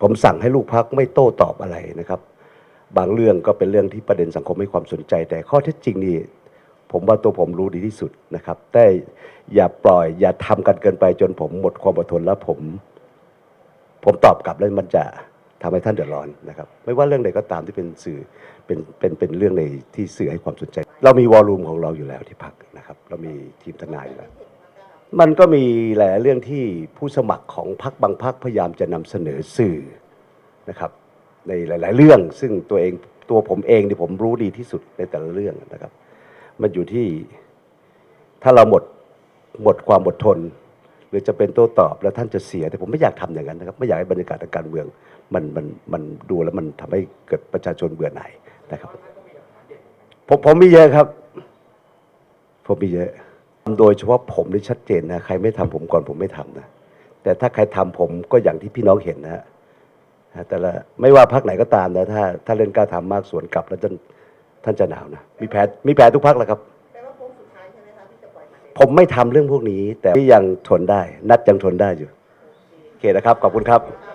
ผมสั่งให้ลูกพักไม่โต้ตอบอะไรนะครับ บางเรื่องก็เป็นเรื่องที่ประเด็นสังคมให้ความสนใจ แต่ข้อเท็จจริงนี่ผมว่าตัวผมรู้ดีที่สุดนะครับ แต่อย่าปล่อยอย่าทำกันเกินไปจนผมหมดความอดทนแล้วผม ผมตอบกลับแล้วมันจะทำให้ท่านเดือดร้อนนะครับ ไม่ว่าเรื่องใดก็ตามที่เป็นสื่อเป็นเป็นเป็นเรื่องในที่สื่อให้ความสนใจ เรามีวอลลุ่มของเราอยู่แล้วที่พักนะครับ เรามีทีมทนายอยู่แล้ว มันก็มีหลายเรื่องที่ผู้สมัครของพรรคบางพรรคพยายามจะนำเสนอสื่อนะครับในหลาย ๆ เรื่อง ซึ่งตัวเองตัวผมเองที่ผมรู้ดีที่สุดในแต่ละเรื่องนะครับ มันอยู่ที่ถ้าเราหมดหมดความอดทน หรือจะเป็นโต้ตอบแล้วท่านจะเสีย แต่ผมไม่อยากทำอย่างนั้นนะครับ ไม่อยากให้บรรยากาศทางการเมือง มันมันมันดูแล้วมันทำให้เกิดประชาชนเบื่อหน่ายนะครับผมผมมีเยอะครับ ผมมีเยอะ โดยเฉพาะผมนี่ชัดเจนนะ ใครไม่ทำผมก่อนผมไม่ทำนะ แต่ถ้าใครทำผมก็อย่างที่พี่น้องเห็นนะฮะนะแต่ละไม่ว่าพักไหนก็ตามนะถ้า ถ้าเล่นกล้าทำมากสวนกลับแล้วท่านท่านจะหนาวนะ มีแผลมีแผลทุกพักแหละครับแปลว่าโค้งสุดท้ายใช่ไหมคะที่จะปล่อยมันผมไม่ทำเรื่องพวกนี้ แต่ที่ยังทนได้ นัดยังทนได้อยู่โอเคนะครับ ขอบคุณครับค่ะ